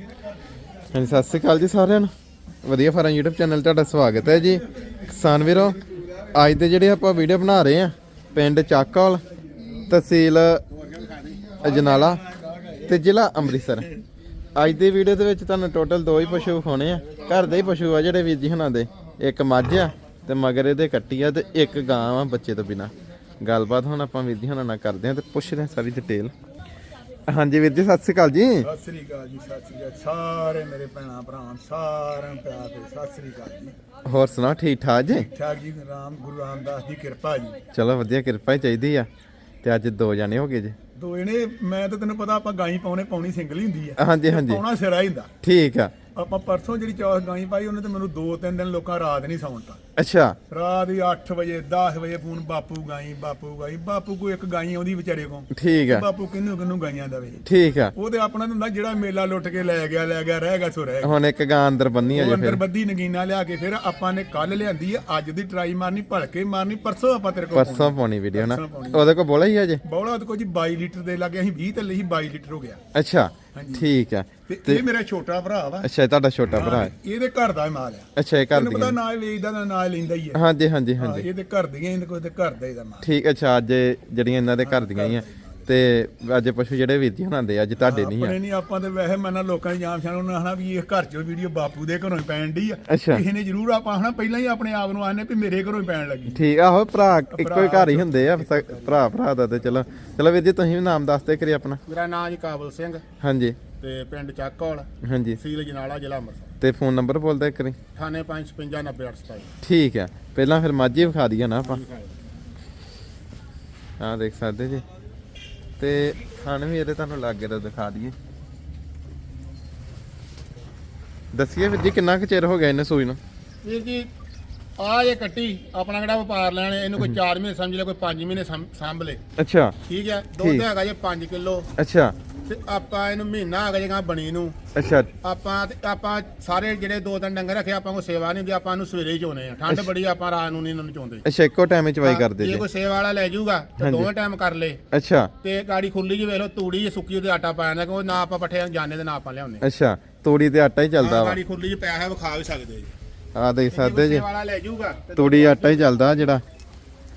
ਹਾਂਜੀ, ਸਤਿ ਸ੍ਰੀ ਅਕਾਲ ਜੀ ਸਾਰਿਆਂ ਨੂੰ। ਵਧੀਆ ਫਾਰਮ YouTube ਚੈਨਲ ਤੁਹਾਡਾ ਸਵਾਗਤ ਹੈ ਜੀ। ਕਿਸਾਨ ਵੀਰੋ, ਅੱਜ ਦੇ ਜਿਹੜੇ ਆਪਾਂ ਵੀਡੀਓ ਬਣਾ ਰਹੇ ਆ ਪਿੰਡ ਚਾਕਲ, ਤਹਿਸੀਲ ਅਜਨਾਲਾ ਤੇ ਜ਼ਿਲ੍ਹਾ ਅੰਮ੍ਰਿਤਸਰ। ਅੱਜ ਦੀ ਵੀਡੀਓ ਦੇ ਵਿੱਚ ਤੁਹਾਨੂੰ ਟੋਟਲ ਦੋ ਹੀ ਪਸ਼ੂ ਵਿਖਾਉਣੇ ਆ। ਘਰ ਦੇ ਹੀ ਪਸ਼ੂ ਆ ਜਿਹੜੇ ਵੀਰ ਜੀ ਹੁਣਾਂ ਦੇ। ਇੱਕ ਮੱਝ ਆ ਤੇ ਮਗਰ ਇਹਦੇ ਕੱਟੀ ਆ ਤੇ ਇੱਕ ਗਾਂ ਆ ਬੱਚੇ ਤੋਂ ਬਿਨਾ। ਗੱਲਬਾਤ ਹੁਣ ਆਪਾਂ ਵੀਰ ਜੀ ਹੁਣਾਂ ਨਾਲ ਕਰਦੇ ਆ ਤੇ ਪੁੱਛਦੇ ਆ ਸਾਰੀ ਡਿਟੇਲ ਹਾਂਜੀ ਵੀਰ ਜੀ ਸਤਿ ਸ੍ਰੀ ਅਕਾਲ ਜੀ। ਸਤਿ ਸ੍ਰੀ ਅਕਾਲ ਜੀ ਸਤਿ ਸ੍ਰੀ ਅਕਾਲ। ਸਾਰੇ ਮੇਰੇ ਭੈਣਾਂ ਭਰਾਵਾਂ ਸਾਰਿਆਂ ਨੂੰ ਪਿਆਰ ਸਤਿ ਸ੍ਰੀ ਅਕਾਲ ਜੀ। ਹੋਰ ਸੁਣਾ ਠੀਕ ਠਾਕ ਜੀ? ਠਾਕ ਜੀ ਰਾਮ ਗੁਰੂ ਰਾਮਦਾਸ ਦੀ ਕਿਰਪਾ ਜੀ। ਚਲੋ ਵਧੀਆ ਕਿਰਪਾ ਹੀ ਚਾਹੀਦੀ ਆ। ਤੇ ਅੱਜ ਦੋ ਜਾਣੇ ਹੋ ਗਏ ਜੀ। ਦੋ ਇਹਨੇ ਮੈਂ ਤਾਂ ਤੈਨੂੰ ਪਤਾ ਆਪਾਂ ਗਾਈ ਪਾਉਣੇ ਪਾਉਣੀ ਸਿੰਗਲ ਹੀ ਹੁੰਦੀ ਆ। ਹਾਂਜੀ ਹਾਂਜੀ। ਪਾਉਣਾ ਸਿਰਾ ਹੀ ਹੁੰਦਾ। ਠੀਕ ਆ। ਆਪਾਂ ਪਰਸੋਂ ਜਿਹੜੀ ਚੌਥ ਗਾਈ ਪਾਈ ਉਹਨੇ ਤੇ ਮੈਨੂੰ ਦੋ ਤਿੰਨ ਦਿਨ ਲੋਕਾਂ ਰਾਤ ਨਹੀਂ ਸੌਂਤਾ। ਅੱਛਾ। ਰਾਤ ਹੀ 8 ਵਜੇ 10 ਵਜੇ ਫੋਨ ਬਾਪੂ ਗਾਈ ਬਾਪੂ ਗਾਈ ਬਾਪੂ ਕੋ ਇੱਕ ਗਾਈ ਆਉਂਦੀ ਵਿਚਾਰੇ ਕੋ ਠੀਕ ਆ। ਬਾਪੂ ਕਿੰਨੂੰ ਕਿੰਨੂੰ ਗਾਈਆਂ ਦਵੇ ਠੀਕ ਆ। ਉਹ ਤੇ ਆਪਣਾ ਹੁੰਦਾ ਜਿਹੜਾ ਮੇਲਾ ਲੁੱਟ ਕੇ ਲੈ ਗਿਆ ਲੈ ਗਿਆ ਰਹਿ ਗਿਆ ਸੋ ਰਹਿ ਗਿਆ। ਹੁਣ ਇੱਕ ਗਾਂ ਅੰਦਰ ਬੰਨੀ ਆ ਜੇ ਅੰਦਰ ਫਿਰ। ਬੱਦੀ ਨਗੀਨਾ ਲਿਆ ਕੇ ਫਿਰ ਆਪਾਂ ਨੇ ਕੱਲ ਲਿਆਂਦੀ ਆ ਅੱਜ ਦੀ ਟਰਾਈ ਮਾਰਨੀ ਭਲਕੇ ਮਾਰਨੀ ਪਰਸੋਂ ਆਪਾਂ ਤੇਰੇ ਕੋਲ ਪਰਸੋਂ ਪਾਉਣੀ ਵੀਡੀਓ ਨਾ। ਉਹਦੇ ਕੋਲ ਬੋਲਾ ਹੀ ਆ ਜੇ? ਬੌਲਾ ਉਹਦੇ ਕੋਲ ਜੀ 22 ਲੀਟਰ ਦੇ ਲੱਗੇ ਅਸੀਂ 20 ਤੇ ਲਈ 22 ਲੀਟਰ ਹੋ ਗਿਆ। ਅੱਛਾ। ਠੀਕ ਆ। ਤੇ ਇਹ ਮੇਰਾ ਛੋਟਾ ਭਰਾ ਵਾ। ਅੱਛਾ ਇਹ ਤੁਹਾਡਾ ਛੋਟਾ ਭਰਾ ਹੈ। ਇਹਦੇ ਘਰ ਦਾ ਮਾਲ ਆ। ਅੱਛਾ ਇਹ ਘਰ ਤੈਨੂੰ ਪਤਾ ਨਾ ਵੇਚਦਾ ਨਾ ਨਾ ਲੈਂਦਾ ਹੀ ਆ। ਹਾਂਜੀ ਹਾਂਜੀ ਹਾਂ, ਹਾਂਜੀ ਇਹਦੇ ਘਰ ਦੀਆਂ ਇਹਦੇ ਕੋਲ ਤੇ ਘਰ ਦਾ ਇਹਦਾ ਮਾਲ। ਠੀਕ ਅੱਛਾ ਅੱਜ ਜਿਹੜੀਆਂ ਇਹਨਾਂ ਦੇ ਘਰ ਦੀਆਂ ਹੀ ਆ। ਤੇ ਅੱਜ ਪਸ਼ੂ ਜਿਹੜੇ ਵੀਰ ਜੀ ਹੁਣਾਂ ਦੇ ਅੱਜ ਤੁਹਾਡੇ ਨਹੀਂ ਆ। ਆਪਣੇ ਨਹੀਂ ਆਪਾਂ ਤੇ ਵੈਸੇ ਮੈਂ ਲੋਕਾਂ ਦੀ ਜਾਣ ਪਛਾਣ ਉਹਨਾਂ ਹਨਾ ਵੀ ਇਹ ਘਰ ਚੋਂ ਵੀਡੀਓ ਬਾਪੂ ਦੇ ਘਰੋਂ ਹੀ ਪੈਣ ਡਈ ਆ। ਅੱਛਾ। ਕਿਸੇ ਨੇ ਜ਼ਰੂਰ ਆਪਾਂ ਹਨਾ ਪਹਿਲਾਂ ਹੀ ਆਪਣੇ ਆਪ ਨੂੰ ਆਨੇ ਵੀ ਮੇਰੇ ਘਰੋਂ ਹੀ ਪੈਣ ਲੱਗੀ। ਠੀਕ ਆਹੋ ਭਰਾ ਇੱਕੋ ਹੀ ਘਰ ਹੀ ਹੁੰਦੇ ਆ ਸ- ਭਰਾ ਭਰਾ ਦਾ ਤੇ ਚਲੋ। ਚਲੋ ਵੀਰ ਜੀ ਤੁਸੀਂ ਵੀ ਨਾਮ ਦੱਸਦੇ ਕਰੀ ਆਪਣਾ। ਮੇਰਾ ਨਾਮ ਜੀ ਕਾਬਲ ਸਿੰਘ ਹਾਂਜੀ। ਤੇ ਪਿੰਡ ਚੱਕੌਲ ਹਾਂਜੀ। ਸੀਲ ਜਨਾਲਾ ਜ਼ਿਲ੍ਹਾ ਅੰਮ੍ਰਿਤਸਰ। ਤੇ ਫੋਨ ਨੰਬਰ ਬੋਲਦੇ ਕਰੀ 9855900827 ਠੀਕ ਹੈ ਪਹਿਲਾਂ ਫਿਰ ਮਾਝੀ ਵਿਖਾ ਦਈਏ ਨਾ ਆਪਾਂ। ਆਹ ਦੇਖ ਸਕਦੇ ਜੀ। ਤੇ ਖਾਣ ਵੀ ਇਹਦੇ ਤੁਹਾਨੂੰ ਲਾਗੇ ਦਾ ਦਿਖਾ ਦਈਏ। ਦੱਸੀਏ ਵੀਰ ਜੀ ਕਿੰਨਾ ਕੁ ਚਿਰ ਹੋ ਗਿਆ ਇਹਨੇ ਸੂਈ ਨੂੰ? ਵੀਰ ਜੀ ਆ ਇਹ ਕੱਟੀ ਆਪਣਾ ਕਿਹੜਾ ਵਪਾਰ ਲੈਣ ਇਹਨੂੰ ਕੋਈ 4 ਮਹੀਨੇ ਸਮਝ ਲੈ ਕੋਈ 5 ਮਹੀਨੇ ਸਾਂਭ ਲੈ ਅੱਛਾ। ਠੀਕ ਹੈ ਦੁੱਧ ਹੈਗਾ ਜੇ 5 ਕਿਲੋ। ਅੱਛਾ। ਤੇ ਆਪਾਂ ਇਹਨੂੰ ਮਹੀਨਾ ਹੈਗਾ ਜੇਗਾ ਬਣੀ ਨੂੰ। ਅੱਛਾ। ਆਪਾਂ ਤੇ ਆਪਾਂ ਸਾਰੇ ਜਿਹੜੇ ਦੋ ਤਿੰਨ ਡੰਗਰ ਰੱਖੇ ਆਪਾਂ ਕੋਈ ਸੇਵਾ ਨਹੀਂ ਹੁੰਦੀ ਆਪਾਂ ਇਹਨੂੰ ਸਵੇਰੇ ਹੀ ਚੋਨੇ ਆ। ਠੰਡ ਬੜੀ ਆ, ਆਪਾਂ ਰਾਤ ਨੂੰ ਨਹੀਂ ਇਹਨਾਂ ਨੂੰ ਚੋਂਦੇ। ਅੱਛਾ ਇੱਕੋ ਟਾਈਮ ਵਿੱਚ ਵਾਈ ਕਰਦੇ ਜੇ ਜੀ। ਕੋਈ ਸੇਵਾ ਵਾਲਾ ਲੈ ਜਾਊਗਾ ਤੇ ਹਾਂਜੀ। ਦੋਵੇਂ ਟਾਈਮ ਕਰ ਲੇ। ਅੱਛਾ। ਤੇ ਗਾੜੀ ਖੁੱਲੀ ਜੀ ਵੇਖ ਲਓ ਤੂੜੀ ਜੀ ਸੁੱਕੀ ਉਹਦੇ ਆਟਾ ਪਾ ਜਾਂਦਾ ਕਿਉਂਕਿ ਨਾ ਆਪਾਂ ਪੱਠੇ ਜਾਣੇ ਤੇ ਨਾ ਆਪਾਂ ਲਿਆਉਂਦੇ। ਅੱਛਾ ਤੂੜੀ ਤੇ ਆਟਾ ਹੀ ਚੱਲਦਾ ਵਾ। ਗਾੜੀ ਖੁੱਲੀ ਜੀ ਪੈਸਾ ਵਿਖਾ ਵੀ ਸਕਦੇ ਜੀ। ਆਹ ਦੇਖ ਜੇ ਸਕਦੇ ਜੀ। ਸੇਵਾ ਵਾਲਾ ਲੈ ਜਾਊਗਾ ਤੇ ਤੂੜੀ ਆਟਾ ਹੀ ਚੱਲਦਾ ਜਿਹੜਾ।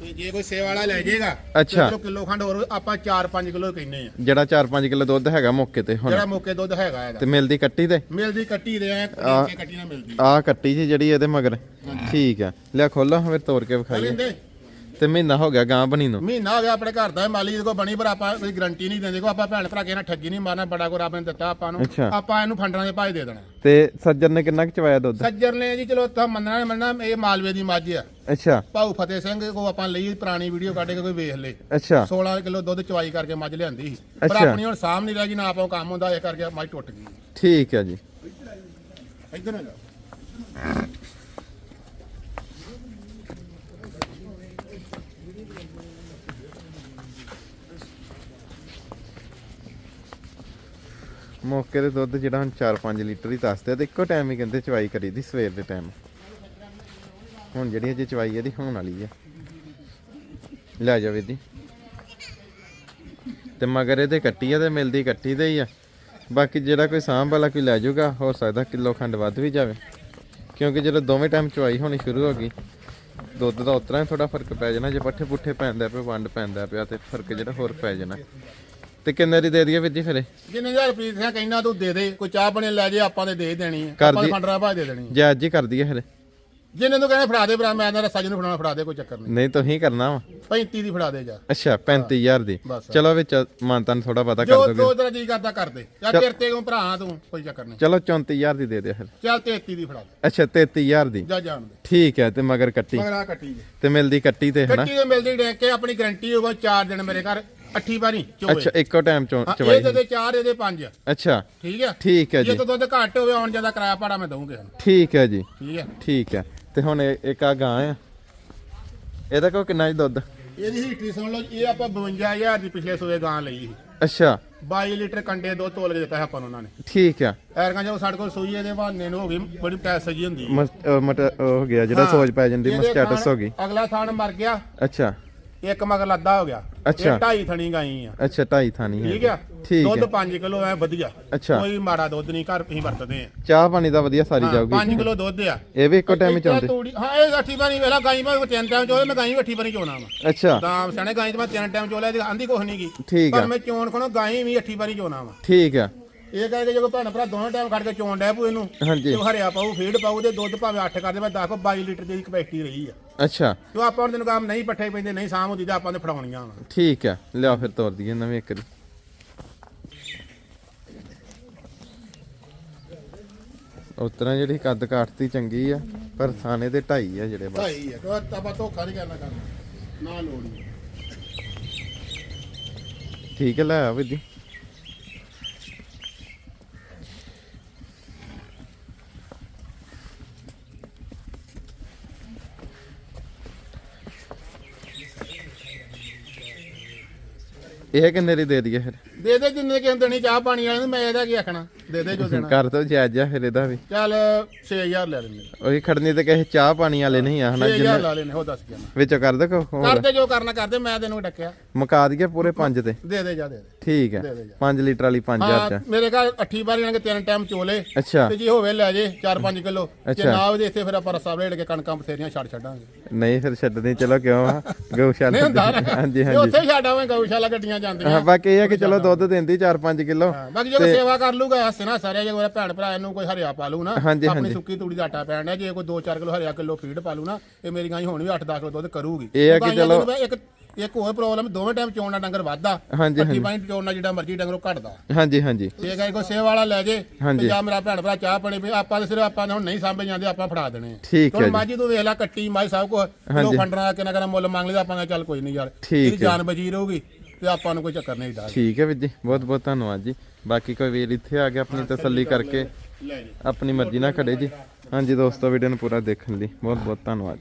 ਤੇ ਜੇ ਕੋਈ ਸੇਵਾ ਵਾਲਾ ਲੈ ਜਾਏਗਾ ਅੱਛਾ। ਚਲੋ ਕਿਲੋ ਖੰਡ ਹੋਰ ਆਪਾਂ 4-5 ਕਿਲੋ ਕਹਿੰਨੇ ਆ। ਜਿਹੜਾ 4-5 ਕਿਲੋ ਦੁੱਧ ਹੈਗਾ ਮੌਕੇ ਤੇ ਹੁਣ। ਜਿਹੜਾ ਮੌਕੇ ਦੁੱਧ ਹੈਗਾ ਤੇ ਇਹਦਾ ਮਿਲਦੀ ਕੱਟੀ ਤੇ? ਮਿਲਦੀ ਕੱਟੀ ਦੇ ਆ ਆ- ਕੇ ਕੱਟੀ ਨਾ ਮਿਲਦੀ। ਆਹ ਕੱਟੀ ਜੀ ਜਿਹੜੀ ਇਹਦੇ ਮਗਰ। ਠੀਕ ਆ। ਲਿਆ ਖੋਲੋ ਫਿਰ ਤੋੜ ਕੇ ਵਿਖਾਈਏ। ਲੈਂਦੇ। ਤੇ ਮਹੀਨਾ ਹੋ ਗਿਆ ਗਾਂ ਬਣੀ ਨੂੰ। ਮਹੀਨਾ ਹੋ ਗਿਆ ਆਪਣੇ ਘਰ ਦਾ ਮਾਲੀ ਕੋ ਬਣੀ ਪਰ ਆਪਾਂ ਕੋਈ ਗਰੰਟੀ ਨਹੀਂ ਦਿੰਦੇ। ਕੋ ਆਪਾਂ ਭੈਣ ਭਰਾ ਕੇ ਨਾਲ ਠੱਗੀ ਨਹੀਂ ਮਾਰਨਾ ਬੜਾ ਕੋ ਰੱਬ ਨੇ ਦਿੱਤਾ ਆਪਾਂ ਨੂੰ। ਅੱਛਾ। ਆਪਾਂ ਇਹਨੂੰ ਫੰਡਰਾਂ ਦੇ ਭਾਈ ਦੇ ਦੇਣਾ। ਤੇ ਸੱਜਰ ਨੇ ਕਿੰਨਾ ਕੁ ਚਵਾਇਆ ਦੁੱਧ? ਸੱਜਰ ਨੇ ਜੀ ਚਲੋ ਤਾਂ ਮੰਨਣਾ ਨਹੀਂ ਮੰਨਣਾ ਇਹ ਮਾਲਵੇ ਦੀ ਮੱਝ ਆ। ਅੱਛਾ। ਭਾਊ ਫਤਿਹ ਸਿੰਘ ਕੋ ਆਪਾਂ ਲਈ ਪੁਰਾਣੀ ਵੀਡੀਓ ਕੱਢ ਕੇ ਕੋਈ ਵੇਖ ਲੇ। ਅੱਛਾ। 16 ਕਿਲੋ ਦੁੱਧ ਚਵਾਈ ਕਰਕੇ ਮੱਝ ਲਿਆਂਦੀ ਸੀ। ਪਰ ਅੱਛਾ। ਆਪਣੀ ਹੁਣ ਸਾਹਮ ਨਹੀਂ ਰਹਿ ਗਈ ਨਾ ਆਪਾਂ ਕੰਮ ਹੁੰਦਾ ਇਹ ਕਰਕੇ ਮੱਝ ਟੁੱਟ ਗਈ। ਠੀਕ ਹੈ ਜੀ। ਇੱਧਰ ਨਾ ਜਾ ਮੌਕੇ ਦੇ ਦੁੱਧ ਜਿਹੜਾ ਹੁਣ 4-5 ਲੀਟਰ ਹੀ ਦੱਸਦੇ ਤੇ ਇੱਕੋ ਟਾਈਮ ਹੀ ਕਹਿੰਦੇ ਚਵਾਈ ਕਰੀ ਦੀ ਸਵੇਰ ਦੇ ਟਾਈਮ ਹੁਣ ਜਿਹੜੀ ਅਜੇ ਚਵਾਈ ਇਹਦੀ ਹੋਣ ਵਾਲੀ ਆ। ਲੈ ਜਾ ਵੀਰ ਤੇ ਮਗਰ ਇਹਦੇ ਕੱਟੀ ਆ ਤੇ ਮਿਲਦੀ ਕੱਟੀ ਦੇ ਹੀ ਆ। ਬਾਕੀ ਜਿਹੜਾ ਕੋਈ ਸਾਂਭ ਵਾਲਾ ਕੋਈ ਲੈ ਜਾਊਗਾ, ਹੋ ਸਕਦਾ ਕਿਲੋ ਖੰਡ ਵੱਧ ਵੀ ਜਾਵੇ। ਕਿਉਂਕਿ ਜਦੋਂ ਦੋਵੇਂ ਟਾਈਮ ਚਵਾਈ ਹੋਣੀ ਸ਼ੁਰੂ ਹੋ ਗਈ, ਦੁੱਧ ਦਾ ਉਤਰਾਂ ਥੋੜਾ ਫ਼ਰਕ ਪੈ ਜਾਣਾ। ਜੇ ਪੱਠੇ ਪੁੱਠੇ ਪੈਂਦਾ ਪਿਆ ਵੰਡ ਪੈਂਦਾ ਪਿਆ ਤੇ ਫ਼ਰਕ ਜਿਹੜਾ ਹੋਰ ਪੈ ਜਾਣਾ। ਤੇ ਕਿੰਨੇ ਦੀ ਦੇ ਦਈਏ ਵੀਰ ਜੀ ਫਿਰ ਇਹ? ਜਿੰਨੇ ਹਜ਼ਾਰ ਪ੍ਰੀਤ ਸਿੰਘ ਕਹਿਣਾ ਤੂੰ ਦੇ ਦੇ। ਕੋਈ ਚਾਹ ਬਣੇ ਲੈ ਜੇ ਆਪਾਂ ਤੇ ਦੇ ਦੇਣੀ ਹੈ। ਆਪਾਂ ਦੀ- ਫੰਡਰਾਂ ਭਾਜ ਦੇ ਦੇਣੀ ਹੈ। ਜੇ ਅੱਜ ਹੀ ਕਰ ਦਈਏ ਫਿਰ ਜਿੰਨੇ ਨੂੰ ਕਹਿੰਦੇ ਫੜਾ ਦੇ ਭਰਾ ਮੈਂ ਤਾਂ ਸੱਜ ਨੂੰ ਫੜਾਉਣਾ ਫੜਾ ਦੇ ਕੋਈ ਚੱਕਰ ਨਹੀਂ। ਨਹੀਂ ਤੁਸੀਂ ਕਰਨਾ ਵਾ। 35 ਦੀ ਫੜਾ ਦੇ ਜਾ। ਅੱਛਾ 35000 ਦੀ। ਬਸ। ਚਲੋ ਵਿੱਚ ਮਾਨਤਨ ਥੋੜਾ ਪਤਾ ਜੋ ਕਰ ਦੋਗੇ ਜੋ ਤੇਰਾ ਜੀ ਕਰਦਾ ਕਰ ਦੇ। ਜਾਂ ਤੇਰੇ ਤੇ ਕਿਉਂ ਭਰਾ ਤੂੰ ਕੋਈ ਚੱਕਰ ਨਹੀਂ। ਚਲੋ 34000 ਦੀ ਦੇ ਦਿਓ ਫਿਰ। ਚੱਲ 33 ਦੀ ਫੜਾ ਦੇ। ਅੱਛਾ 33000 ਦੀ। ਜਾ ਜਾਣ ਦੇ। ਠੀਕ ਹੈ ਤੇ ਮਗਰ ਕੱਟੀ। ਮਗਰ ਆ ਕੱਟੀ ਜੇ। ਤੇ ਮਿਲਦੀ ਕੱਟੀ ਤੇ ਹਨਾ? ਕੱਟੀ ਦੇ ਮਿਲਦੀ ਡੇਕ ਕੇ ਆਪਣੀ ਗਰੰਟੀ ਹੋਊਗਾ 4 ਦਿਨ ਮੇਰੇ ਘਰ। ਅੱਠੀ ਵਾਰੀ ਚੋਏ ਅੱਛਾ ਇੱਕੋ ਟਾਈਮ ਚੋਂ ਹਾਂ, ਚਵਾਈ ਇਹ ਦੇ 4 ਇਹਦੇ 5 ਅੱਛਾ। ਠੀਕ ਹੈ? ਠੀਕ ਹੈ ਜੇ ਜੀ। ਤੋਂ ਦੁੱਧ ਘੱਟ ਹੋਵੇ ਆਉਣ ਜਾਂਦਾ ਕਿਰਾਇਆ ਭਾੜਾ ਮੈਂ ਦਊਂਗਾ ਠੀਕ ਹੈ ਜੀ। ਠੀਕ ਹੈ? ਠੀਕ ਹੈ। ਤੇ ਹੁਣ ਇਹ- ਇੱਕ ਆ ਗਾਂ ਆ। ਇਹਦਾ ਕੋ ਕਿੰਨਾ ਜੀ ਦੁੱਧ? ਇਹਦੀ ਹਿਸਟਰੀ ਸੁਣ ਲਓ ਇਹ ਆਪਾਂ 52000 ਦੀ ਪਿਛਲੇ ਸੂਏ ਗਾਂ ਲਈ ਸੀ। ਅੱਛਾ। 22 ਲੀਟਰ ਕੰਡੇ ਦੁੱਧ ਤੋਲ ਕੇ ਦਿੱਤਾ ਹੈ ਆਪਾਂ ਨੂੰ ਉਹਨਾਂ ਨੇ। ਠੀਕ ਆ ਐਰਕਾਂ ਜਦੋਂ ਸਾਡੇ ਕੋਲ ਸੂਈ ਇਹਦੇ ਬਹਾਨੇ ਨੂੰ ਹੋ ਗਈ ਬੜੀ ਪੈਸ ਜੀ ਹੁੰਦੀ ਹੈ। ਮਸ- ਅਹ ਮਟ ਉਹ ਹੋ ਗਿਆ ਜਿਹੜਾ ਹਾਂ। ਸੋਜ ਪੈ ਜਾਂਦੀ ਇਹਦੇ ਮਸਟੈਟਸ ਹੋ ਗਈ। ਅਗਲਾ ਥਾਣ ਮਰ ਗਿਆ। ਅੱਛਾ। ਇੱਕ ਮਗਰ ਲੱਦਾ ਹੋ ਗਿਆ। ਅੱਛਾ। ਇਹ ਢਾਈ ਥਣੀ ਗਾਈ ਆ। ਅੱਛਾ ਢਾਈ ਥਾਣੀ ਹੈ। ਠੀਕ ਆ? ਠੀਕ ਦੁੱਧ ਹੈ। 5 ਕਿਲੋ ਐ ਵਧੀਆ। ਅੱਛਾ। ਕੋਈ ਮਾੜਾ ਦੁੱਧ ਨਹੀਂ ਘਰ ਅਸੀਂ ਵਰਤਦੇ ਆ। ਚਾਹ ਪਾਣੀ ਦਾ ਵਧੀਆ ਸਾਰੀ ਜਾਊਗੀ। 5 ਕਿਲੋ ਦੁੱਧ ਆ। ਇਹ ਵੀ ਇੱਕੋ ਟਾਈਮ ਚ ਇਹ ਆਉਂਦੇ ਤੂੜੀ- ਹਾਂ ਇਹ ਅੱਠੀ ਪਾਣੀ ਵੇਲਾ ਗਾਈ ਮੈਂ ਤਿੰਨ ਟਾਈਮ ਚੋਲੇ ਮੈਂ ਗਾਈ ਅੱਠੀ ਪਾਣੀ ਚੋਣਾ ਵਾ। ਅੱਛਾ। ਤਾਂ ਸਣੇ ਗਾਈ ਤੇ ਮੈਂ ਤਿੰਨ ਟਾਈਮ ਚੋਲਿਆ ਤੇ ਆਂਦੀ ਕੁਛ ਨਹੀਂ ਗੀ। ਠੀਕ ਆ। ਪਰ ਮੈਂ ਚੋਣ ਖਣੋ ਗਾਈ ਵੀ ਅੱਠੀ ਪਾਣੀ ਚੋਣਾ ਵਾ। ਠੀਕ ਆ। ਇਹ ਕਹੇ ਕਿ ਜਦੋਂ ਭੈਣ ਭਰਾ ਦੋਵੇਂ ਟਾਈਮ ਕੱਢ ਕੇ ਚੋਣ ਡੈ ਪੂ ਇਹਨੂੰ ਹਾਂਜੀ। ਤੇ ਉਹ ਹਰਿਆ ਪਾਉ ਫੀਡ ਪਾਉ ਤੇ ਦੁੱਧ ਭਾਵੇਂ 8 ਕਰਦੇ ਮੈਂ 10 22 ਲੀਟਰ ਦੀ ਕਪੈਸਿਟੀ ਰਹੀ ਆ। ਅੱਛਾ। ਤੇ ਆਪਾਂ ਨੂੰ ਕੰਮ ਨਹੀਂ ਪੱਠੇ ਪੈਂਦੇ ਨਹੀਂ ਸਾਂਭ ਹੁੰਦੀ ਤਾਂ ਆਪਾਂ ਨੇ ਫੜਾਉਣੀਆਂ ਵਾ ਠੀਕ ਆ ਲਿਆ ਫਿਰ ਤੋਰ ਦਈਏ ਨਵੇਂ ਇੱਕ ਵਾਰੀ। ਉਤਰਾ ਜਿਹੜੀ ਕੱਦ ਕਾਟਤੀ ਚੰਗੀ ਆ ਪਰ ਥਾਣੇ ਤੇ ਢਾਈ ਆ ਜਿਹੜੇ ਬਸ। ਭਾਈ ਆ ਤੋ ਆਪਾਂ ਧੋਖਾ ਨਹੀਂ ਕਰਨਾ ਕਰਨਾ ਨਾ ਲੋੜੀ ਠੀਕ ਹੈ ਲੈ ਆ ਵੀਰ ਜੀ ਇਹ ਕਿੰਨੇ ਦੀ ਦੇ ਦਈਏ ਫਿਰ? ਦੇ ਦੇ ਜਿੰਨੇ ਕਿ ਦੇਣੀ, ਚਾਹ ਪਾਣੀ ਵਾਲੇ ਨੂੰ, ਮੈਂ ਇਹਦਾ ਕੀ ਆਖਣਾ? ਦੇ ਦੇ ਜੋ ਦੇਣਾ। ਕਰ ਦੋ ਜਾਇਜ਼ ਆ ਫਿਰ ਇਹਦਾ ਵੀ। ਚੱਲ 6000 ਲੈ ਲੈਂਦੇ। ਉਹੀ ਖੜਨੀ ਤੇ ਕਿਸੇ ਚਾਹ ਪਾਣੀ ਵਾਲੇ ਨਹੀਂ ਆ ਹਨਾ 6000 ਜਿੰਨਾ ਲਾ ਲੈਨੇ ਹੋ ਦੱਸ ਗਿਆ ਵਿੱਚੋਂ ਕਰ ਦੋ ਹੋਰ। ਕਰਦੇ ਜੋ ਕਰਨਾ ਕਰਦੇ ਮੈਂ ਤੈਨੂੰ ਡੱਕਿਆ। ਮੁਕਾ ਦਈਏ ਪੂਰੇ ਪੰਜ ਤੇ। ਦੇ ਦੇ ਜਾ ਦੇ ਦੇ। ਠੀਕ ਹੈ ਦੇ ਦੇ ਜਾ। 5 ਲੀਟਰ ਵਾਲੀ 5000 ਹਾਂ ਚ। ਮੇਰੇ ਘਰ ਅੱਠੀ ਵਾਰੀ ਜਾਣਗੇ ਤਿੰਨ ਟਾਈਮ ਚੋਲੇ। ਅੱਛਾ। ਤੇ ਜੇ ਹੋਵੇ ਲੈ ਜੇ 4-5 ਕਿਲੋ। ਜੇ। ਨਾ ਹੋਵੇ ਇੱਥੇ ਫਿਰ ਆਪਾਂ ਰਸਾ ਰੇੜ ਕੇ ਕਣਕਾਂ ਬਥੇਰੀਆਂ ਛੱਡ ਛੱਡਾਂਗੇ। ਨਹੀਂ ਫਿਰ ਛੱਡਣੀ ਚਲੋ ਕਿਉਂ ਆ? ਗਊਸ਼ਾਲਾ ਹਾਂਜੀ ਹਾਂਜੀ। ਉੱਥੇ ਹੀ ਛੱਡ ਆਵੇਂ ਗਊਸ਼ਾਲਾ ਗੱਡੀਆਂ ਜਾਂਦੀਆਂ। ਹਾਂ ਬਾਕੀ ਇਹ ਆ ਕਿ ਚਲੋ ਦੁੱਧ ਦਿੰਦੀ 4-5 ਕਿਲੋ। ਹਾਂ, ਬਾਕੀ ਜੇ ਸੇਵਾ ਕਰ ਲੂਗਾ ਹੱਸੇ ਨਾ ਸਾਰੇ ਜੇ ਕੋਈ ਭੈਣ ਭਰਾ ਇਹਨੂੰ ਕੋਈ ਹਰਿਆ ਪਾ ਲੂ ਨਾ ਹਾਂਜੀ, ਆਪਣੀ ਹਾਂਜੀ। ਸੁੱਕੀ ਤੂੜੀ ਦਾ ਆਟਾ ਪੈਣ ਡਿਆ ਜੇ ਕੋਈ 2-4 ਕਿਲੋ ਹਰਿਆ ਕਿਲੋ ਫੀਡ ਪਾ ਲੂ ਨਾ ਇਹ ਮੇਰੀ ਗਾਂ ਹੁਣ ਵੀ 8-10 ਕਿਲੋ ਦੁੱਧ ਕਰੂਗੀ ਇਹ ਆ ਕਿ ਗਾਈਆਂ ਚਲੋ- ਦੇ ਇੱਕ ਇੱਕ ਹੋਰ ਪ੍ਰੋਬਲਮ ਦੋਵੇਂ ਟਾਈਮ ਚੋਣ ਨਾਲ ਡੰਗਰ ਵੱਧਦਾ ਹਾਂਜੀ, ਪੱਠੀ ਪਾਣੀ ਚੋਣ ਨਾਲ ਜਿਹੜਾ ਮਰਜ਼ੀ ਡੰਗਰ ਉਹ ਘਟਦਾ ਹਾਂਜੀ ਹਾਂਜੀ ਠੀਕ ਹੈ ਕੋਈ ਸੇਵਾ ਵਾਲਾ ਲੈ ਜੇ ਹਾਂਜੀ। ਤੇ ਜਾਂ ਮੇਰਾ ਭੈਣ ਭਰਾ ਚਾਹ ਪਾਣੀ ਪੀ ਆਪਾਂ ਤੇ ਸਿਰਫ ਆਪਾਂ ਨੇ ਹੁਣ ਨਹੀਂ ਸਾਂਭੇ ਜਾਂਦੇ ਆਪਾਂ ਫੜਾ ਦੇਣੇ ਆ। ਠੀਕ ਹੈ ਹੁਣ ਜੀ। ਮਾਜੀ ਤੂੰ ਵੇਖ ਲੈ ਕੱਟੀ ਮਾਈ ਸਭ ਕੋ ਲੋ ਕਿੰਨਾ ਕਿੰਨਾ ਮੁੱਲ ਮੰਗ ਲਿਆ ਆਪਾਂ ਨੇ ਚੱਲ ਕੋਈ ਨਹੀਂ ਯਾਰ ਠੀਕ ਇਹਦੀ ਹੈ। ਜਾਨ ਬਚੀ ਰਹੂਗੀ ਤੇ ਆਪਾਂ ਨੂੰ ਕੋਈ ਚੱਕਰ ਨਹੀਂ ਡਾ ਠੀਕ ਹੈ ਵੀਰ ਜੀ ਬਹੁਤ ਬਹੁਤ ਧੰਨਵਾਦ ਜੀ। ਬਾਕੀ ਕੋਈ ਵੀਰ ਇੱਥੇ ਆ ਕੇ ਆਪਣੀ ਤਸੱਲੀ ਕਰਕੇ ਆਪਣੀ ਮਰਜ਼ੀ ਨਾਲ ਖੜੇ ਜੀ। ਹਾਂਜੀ ਦੋਸਤੋ ਵੀਡੀਓ ਨੂੰ ਪੂਰਾ ਦੇਖਣ ਲਈ ਬਹੁਤ ਬਹੁਤ ਧੰਨਵਾਦ